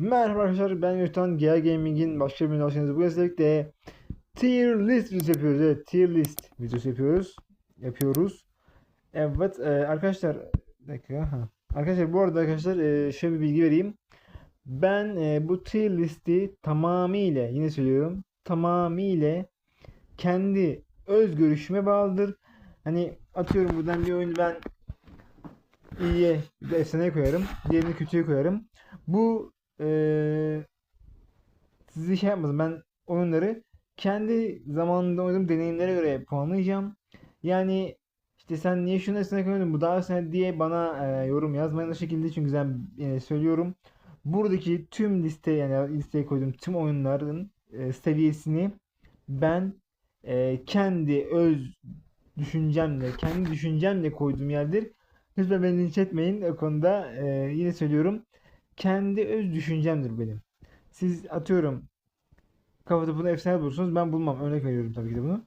Merhaba arkadaşlar ben Gökten GA Gaming'in başka bir geldiniz. Bugün sizlerle tier list videosu yapıyoruz. Evet tier list videosu yapıyoruz. Yapıyoruz. Evet e, arkadaşlar dakika. Ha. Arkadaşlar bu arada arkadaşlar e, şöyle bir bilgi vereyim. Ben e, bu tier listi tamamıyla yine söylüyorum tamamıyla kendi öz görüşüme bağlıdır. Hani atıyorum buradan bir oyunu ben iyiye bir efsaneye koyarım. Diğerini kötüye koyarım. Bu eee sizi şey yapmasın. Ben oyunları kendi zamanında oynadığım deneyimlere göre puanlayacağım. Yani işte sen niye şunu efsane koymadın bu daha efsane diye bana eee, yorum yazmayın o şekilde çünkü ben eee, söylüyorum. Buradaki tüm liste yani listeye koyduğum tüm oyunların eee, seviyesini ben eee, kendi öz düşüncemle, kendi düşüncemle koyduğum yerdir. Lütfen beni linç etmeyin o konuda. Eee, yine söylüyorum. Kendi öz düşüncemdir benim. Siz atıyorum kafa topunu efsane bulursunuz. Ben bulmam. Örnek veriyorum tabii ki de bunu.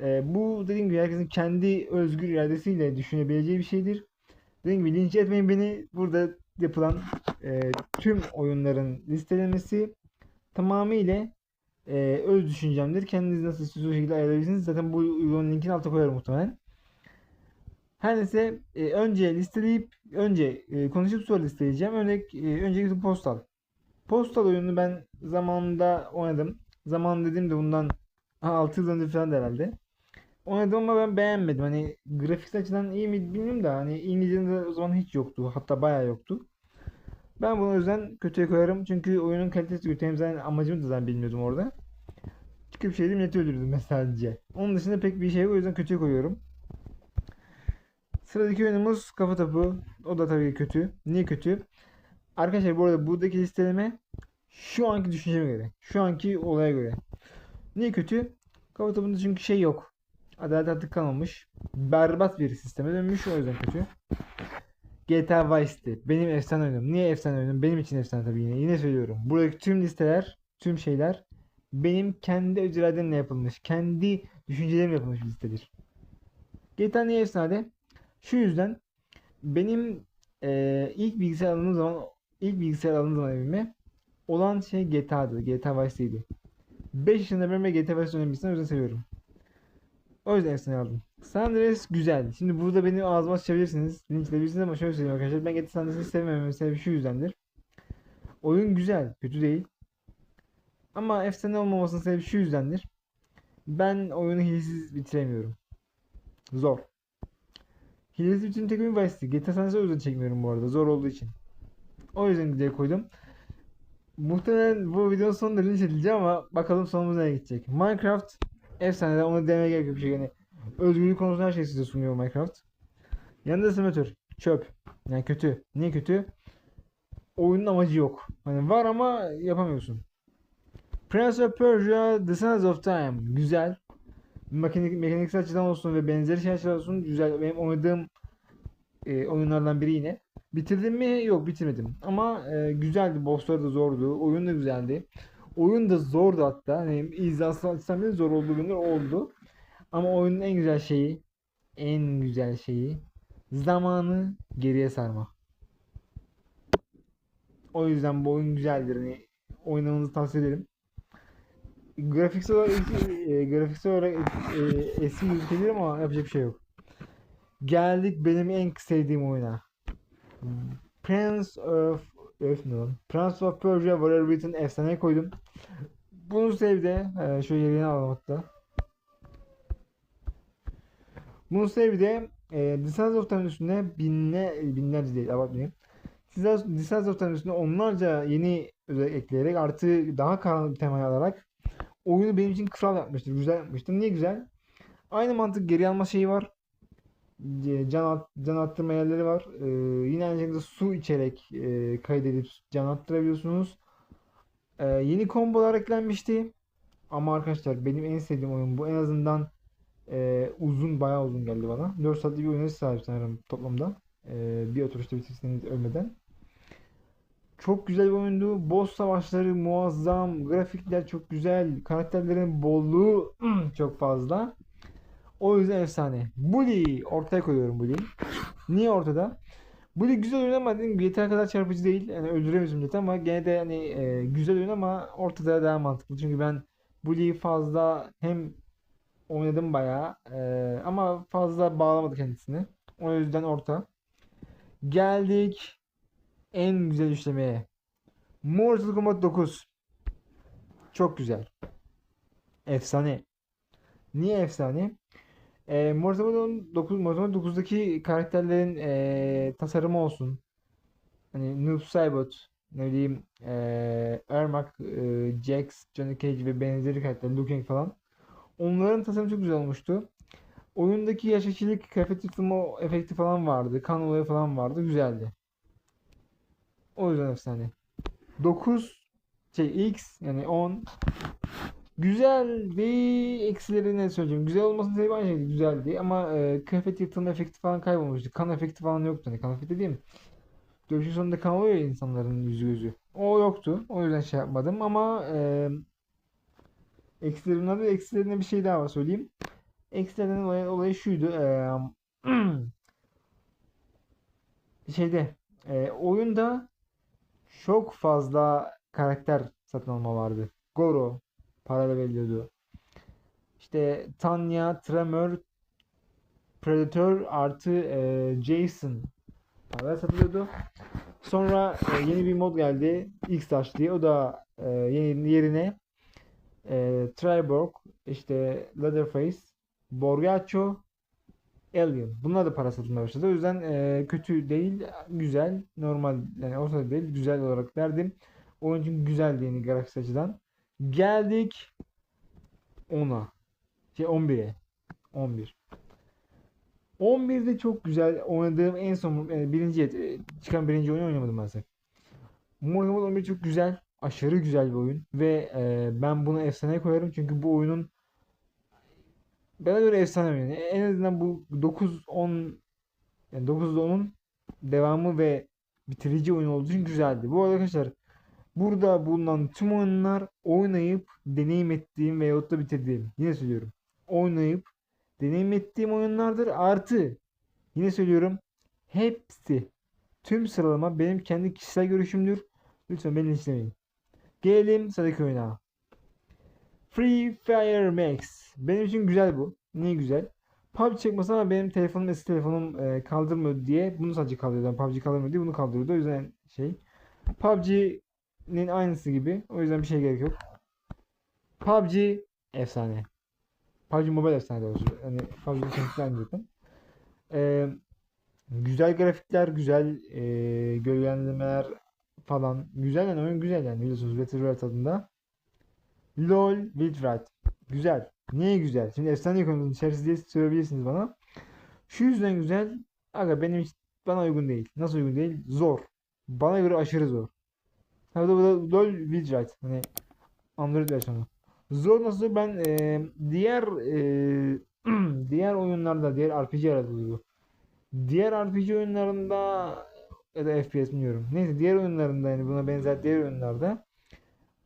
Eee, bu dediğim gibi herkesin kendi özgür iradesiyle düşünebileceği bir şeydir. Dediğim gibi linç etmeyin beni. Burada yapılan eee, tüm oyunların listelenmesi tamamıyla eee, öz düşüncemdir. Kendiniz nasıl istiyorsanız o şekilde ayarlayabilirsiniz. Zaten bu uygulamanın linkini alta koyarım muhtemelen. Her neyse e, önce listeleyip önce e, konuşup sonra listeleyeceğim. Örnek e, öncelikle Postal. Postal oyununu ben zamanında oynadım. Zaman dediğimde bundan 6 yıl önce falan da herhalde. Oynadım ama ben beğenmedim. Hani grafik açıdan iyi mi bilmiyorum da hani İngilizce'de o zaman hiç yoktu. Hatta bayağı yoktu. Ben bunu yüzden kötüye koyarım. Çünkü oyunun kalitesi kötü. Hem zaten amacımı da zaten bilmiyordum orada. Çıkıp şey diyeyim milleti öldürdüm ben sadece. Onun dışında pek bir şey yok. O yüzden kötüye koyuyorum. Sıradaki oyunumuz Kafa Topu. O da tabii kötü. Niye kötü? Arkadaşlar bu arada buradaki listeleme şu anki düşünceme göre. Şu anki olaya göre. Niye kötü? Kafa Topu'nda çünkü şey yok. Adalet artık kalmamış. Berbat bir sisteme dönmüş. O yüzden kötü. GTA Vice City. Benim efsane oyunum. Niye efsane oyunum? Benim için efsane tabii yine. Yine söylüyorum. Buradaki tüm listeler, tüm şeyler benim kendi öz yapılmış. Kendi düşüncelerimle yapılmış bir listedir. GTA niye efsane? Şu yüzden benim eee, ilk bilgisayar aldığım zaman ilk bilgisayar aldığım zaman evime olan şey GTA'dı. GTA Vice City'ydi. 5 yaşında ben de GTA Vice oynamışsam o yüzden seviyorum. O yüzden efsane aldım. San Andreas güzel. Şimdi burada beni ağzıma açabilirsiniz. Linçleyebilirsiniz ama şöyle söyleyeyim arkadaşlar. Ben GTA San Andreas'ı sevmememin sebebi şu yüzdendir. Oyun güzel. Kötü değil. Ama efsane olmamasının sebebi şu yüzdendir. Ben oyunu hilesiz bitiremiyorum. Zor. Hilesi bütün tek oyun Vice City. GTA San yüzden çekmiyorum bu arada. Zor olduğu için. O yüzden güzel koydum. Muhtemelen bu videonun sonunda linç edileceğim ama bakalım sonumuz nereye gidecek. Minecraft efsane onu demeye gerek yok bir şey. Yani özgürlük konusunda her şeyi size sunuyor Minecraft. Yanında simülatör. Çöp. Yani kötü. Niye kötü? Oyunun amacı yok. Hani var ama yapamıyorsun. Prince of Persia The Sands of Time. Güzel. Mekanik, mekaniksel açıdan olsun ve benzeri şeyler olsun güzel. Benim oynadığım e, oyunlardan biri yine. Bitirdim mi? Yok bitirmedim. Ama e, güzeldi. Bossları da zordu. Oyun da güzeldi. Oyun da zordu hatta. Hani izahsal açısdan bile zor olduğu günler oldu. Ama oyunun en güzel şeyi en güzel şeyi zamanı geriye sarma. O yüzden bu oyun güzeldir. Hani oynamanızı tavsiye ederim. Grafiksel olarak, e, grafiksel olarak e, eski gözükebilir ama yapacak bir şey yok. Geldik benim en sevdiğim oyuna. Prince of Öf lan? Prince of Persia Warrior Written efsane koydum. Bunu sevdi. Ee, şöyle yerine alalım hatta. Bunu sevdi. E, Sands of Time üstüne binle, binlerce değil abartmayayım. Sands of Time üstüne onlarca yeni özellik ekleyerek artı daha karanlık bir temayı alarak oyunu benim için kral yapmıştır. Güzel yapmıştır. Niye güzel? Aynı mantık geri alma şeyi var. Can, at, can attırma yerleri var. Ee, yine aynı şekilde su içerek e, kaydedip can attırabiliyorsunuz. Ee, yeni kombolar eklenmişti. Ama arkadaşlar benim en sevdiğim oyun bu. En azından e, uzun bayağı uzun geldi bana. 4 saatlik bir oynayış sahip sanırım toplamda. E, bir oturuşta bitirseniz ölmeden. Çok güzel bir oyundu. Boss savaşları muazzam. Grafikler çok güzel. Karakterlerin bolluğu çok fazla. O yüzden efsane. Bully ortaya koyuyorum Bully. Niye ortada? Bu da güzel oyun ama gibi GTA kadar çarpıcı değil. Yani öldüremiyorsun milleti ama gene de hani e, güzel oyun ama ortada daha mantıklı. Çünkü ben Bully'yi fazla hem oynadım bayağı e, ama fazla bağlamadı kendisini. O yüzden orta. Geldik en güzel işlemeye. Mortal Kombat 9. Çok güzel. Efsane. Niye efsane? E, Mortal Kombat 9, Mortal Kombat 9'daki karakterlerin e, tasarımı olsun. Hani Noob Saibot, ne bileyim e, Ermac, e, Jax, Johnny Cage ve benzeri karakterler, Liu Kang falan. Onların tasarımı çok güzel olmuştu. Oyundaki yaşaçılık, kıyafet yırtılma efekti falan vardı. Kan olayı falan vardı. Güzeldi. O yüzden efsane. 9 şey X yani 10 güzel bir eksileri ne söyleyeceğim. Güzel olmasının sebebi aynı şey güzeldi ama e, kıyafet yırtılma efekti falan kaybolmuştu. Kan efekti falan yoktu. Hani kan efekti değil mi? Dövüşün sonunda kan oluyor ya insanların yüzü gözü. O yoktu. O yüzden şey yapmadım ama e, eksilerinden de eksilerine bir şey daha var söyleyeyim. Eksilerinin olayı, olayı şuydu. E, şeyde e, oyunda çok fazla karakter satın alma vardı. Goro parayla veriliyordu. İşte Tanya, Tremor, Predator artı e, Jason parayla satılıyordu. Sonra e, yeni bir mod geldi. X-Dash diye. O da e, yeni yerine e, Triborg, işte Leatherface, Borgaccio, Alien. Bunlar da para satılmaya başladı. O yüzden e, kötü değil, güzel, normal yani ortada değil, güzel olarak verdim. Oyun çünkü güzeldi yeni grafik açıdan. Geldik 10'a. Şey 11'e. 11. 11'de çok güzel oynadığım en son yani birinci e, çıkan birinci oyunu oynamadım maalesef. Mortal Kombat 11 çok güzel. Aşırı güzel bir oyun. Ve e, ben bunu efsane koyarım. Çünkü bu oyunun bana göre efsane oyun. En azından bu 9-10 yani 9'da 10'un devamı ve bitirici oyun olduğu için güzeldi. Bu arada arkadaşlar burada bulunan tüm oyunlar oynayıp deneyim ettiğim veyahut da bitirdiğim. Yine söylüyorum. Oynayıp deneyim ettiğim oyunlardır. Artı yine söylüyorum hepsi tüm sıralama benim kendi kişisel görüşümdür. Lütfen beni linçlemeyin. Gelelim sıradaki oyuna. Free Fire Max. Benim için güzel bu. Niye güzel? PUBG çekmesi ama benim telefonum eski telefonum e, kaldırmıyor diye bunu sadece kaldırıyordu. PUBG kaldırmıyor diye bunu kaldırıyordu. O yüzden şey. PUBG'nin aynısı gibi. O yüzden bir şey gerek yok. PUBG efsane. PUBG Mobile efsane doğrusu. Yani PUBG aynı zaten. E, güzel grafikler, güzel e, gölgelendirmeler falan. Güzel yani oyun güzel yani biliyorsunuz Battle Royale tadında. LOL Wildright. Güzel. Niye güzel? Şimdi efsane konunun içerisinde diye söyleyebilirsiniz bana. Şu yüzden güzel. Aga benim bana uygun değil. Nasıl uygun değil? Zor. Bana göre aşırı zor. Ha bu da, LOL Wildright. Hani Android versiyonu. Zor nasıl? Ben e, diğer e, diğer oyunlarda, diğer RPG aradı Diğer RPG oyunlarında ya da FPS bilmiyorum. Neyse diğer oyunlarında yani buna benzer diğer oyunlarda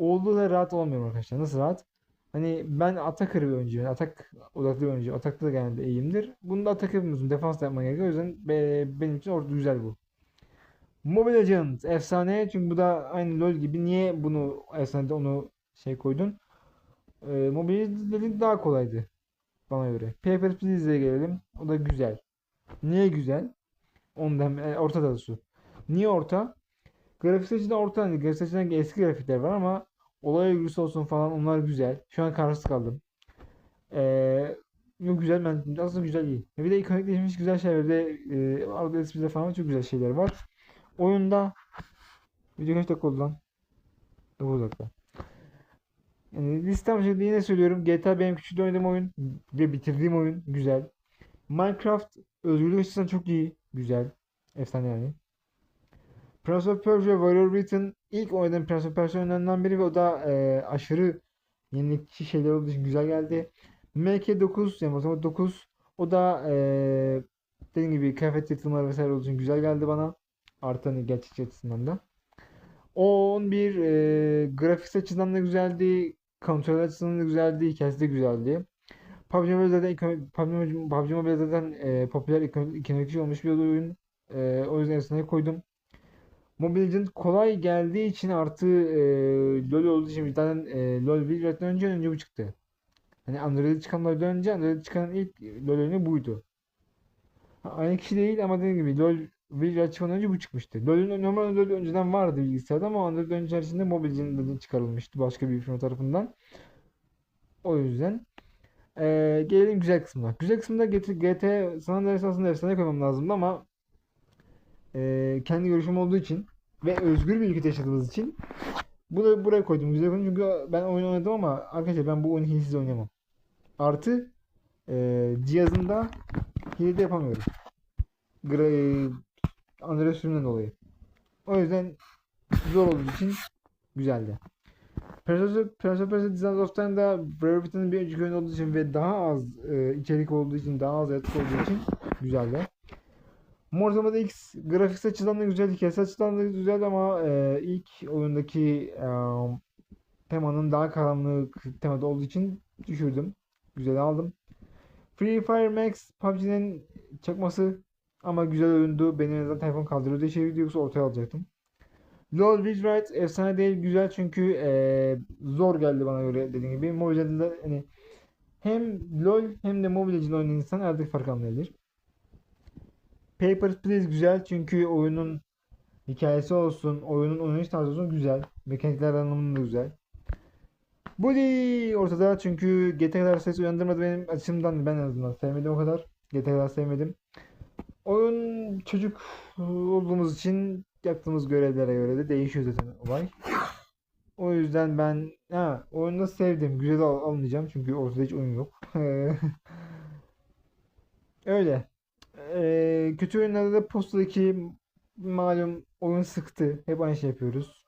olduğu da rahat olmuyorum arkadaşlar. Nasıl rahat? Hani ben atakır bir oyuncuyum. Atak odaklı bir oyuncuyum. Atakta da genelde iyiyimdir. Bunda atak yapmıyorsun. Defans da yapman gerekiyor. O yüzden be, benim için orada güzel bu. Mobile Legends efsane. Çünkü bu da aynı LoL gibi. Niye bunu efsanede onu şey koydun? Ee, Mobile Legends daha kolaydı. Bana göre. Papers, Please'e gelelim. O da güzel. Niye güzel? Ondan e, orta su. Niye orta? Grafik açıdan orta hani grafik açıdan eski grafikler var ama olay örgüsü olsun falan onlar güzel. Şu an kararsız kaldım. Ee, güzel ben aslında güzel iyi. Bir de ikonikleşmiş güzel şeyler de e, arada espride falan çok güzel şeyler var. Oyunda video kaç dakika oldu lan? 9 dakika. Yani listem şekilde yine söylüyorum. GTA benim küçük oynadığım oyun ve bitirdiğim oyun güzel. Minecraft özgürlük açısından çok iyi. Güzel. Efsane yani. Prince of Persia Warrior Written ilk oynadığım Prince of Persia oyunlarından biri ve o da e, aşırı yenilikçi şeyler olduğu için güzel geldi. MK9 yani Matematik 9 o da e, dediğim gibi kıyafet yırtılmaları vesaire olduğu için güzel geldi bana. Artı hani gerçekçi açısından da. 11 e, grafik açısından da güzeldi. Kontrol açısından da güzeldi. Hikayesi de güzeldi. PUBG Mobile zaten PUBG, PUBG Mobile zaten e, popüler ikonik olmuş bir oyun Ee, o yüzden efsane koydum. Mobile Legends kolay geldiği için artı e, LoL olduğu için zaten e, LoL Wildcard'dan önce önce bu çıktı. Hani Android'e çıkan LoL'den önce Android'e çıkan ilk LoL oyunu buydu. Aynı kişi değil ama dediğim gibi LoL Wildcard çıkmadan önce bu çıkmıştı. LoL'ün normal LoL önceden vardı bilgisayarda ama Android önce içerisinde Mobile Legends'ın çıkarılmıştı başka bir firma tarafından. O yüzden ee, gelelim güzel kısmına. Güzel kısmında GT, GT San Andreas aslında efsane koymam lazımdı ama ee, kendi görüşüm olduğu için ve özgür bir ülkede yaşadığımız için bunu buraya koydum. Güzel koydum çünkü ben oyun oynadım ama arkadaşlar ben bu oyunu hilesiz oynayamam. Artı ee, cihazımda hile de yapamıyorum. Gra Android sürümünden dolayı. O yüzden zor olduğu için güzeldi. Prince of Persia Designs of Time'da Brevit'in bir önceki oyun olduğu için ve daha az e, içerik olduğu için, daha az yaratık olduğu için güzeldi. Mortal Kombat X grafik açıdan da güzel, hikayesi açıdan da güzel ama e, ilk oyundaki e, temanın daha karanlık temada olduğu için düşürdüm. Güzel aldım. Free Fire Max PUBG'nin çakması ama güzel oyundu. Benim en azından telefon kaldırıyordu. Şey yoksa ortaya alacaktım. LoL Wizard efsane değil güzel çünkü eee, zor geldi bana göre dediğim gibi. Mobile Legends'da hani hem LoL hem de Mobile Legends oynayan insan aradaki farkı anlayabilir. Papers, Please güzel çünkü oyunun hikayesi olsun, oyunun oynanış tarzı olsun güzel. Mekanikler anlamında güzel. Bully ortada çünkü GTA kadar ses uyandırmadı benim açımdan ben en azından sevmedim o kadar. GTA kadar sevmedim. Oyun çocuk olduğumuz için yaptığımız görevlere göre de değişiyor zaten olay. O yüzden ben ha, oyunu sevdim. Güzel al almayacağım çünkü ortada hiç oyun yok. Öyle. Kötü oyunlarda da postadaki malum oyun sıktı. Hep aynı şey yapıyoruz.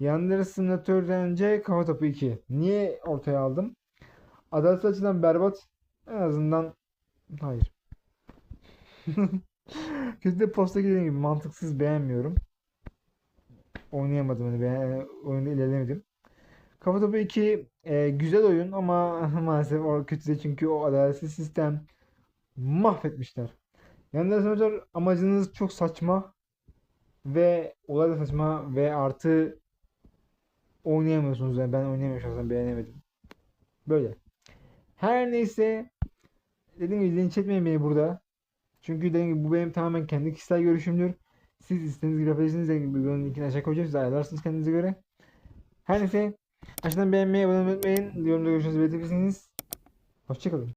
Yanları simülatörden önce Kafa Topu 2. Niye ortaya aldım? Adalet açıdan berbat. En azından hayır. Kötü de posta dediğim gibi mantıksız beğenmiyorum. Oynayamadım hani beğen oyunda ilerlemedim. Kafa Topu 2 e, güzel oyun ama maalesef o kötü de çünkü o adaletsiz sistem mahvetmişler. Yani simülatör amacınız çok saçma ve olay da saçma ve artı oynayamıyorsunuz yani ben oynayamıyorum şahsen beğenemedim. Böyle. Her neyse dediğim gibi linç etmeyin beni burada. Çünkü dediğim gibi bu benim tamamen kendi kişisel görüşümdür. Siz istediğiniz gibi yapabilirsiniz. Dediğim gibi videonun linkini aşağı koyacağım. Siz ayarlarsınız kendinize göre. Her neyse. Aşağıdan beğenmeyi, abone olmayı unutmayın. Yorumda görüşünüzü belirtebilirsiniz. Hoşçakalın.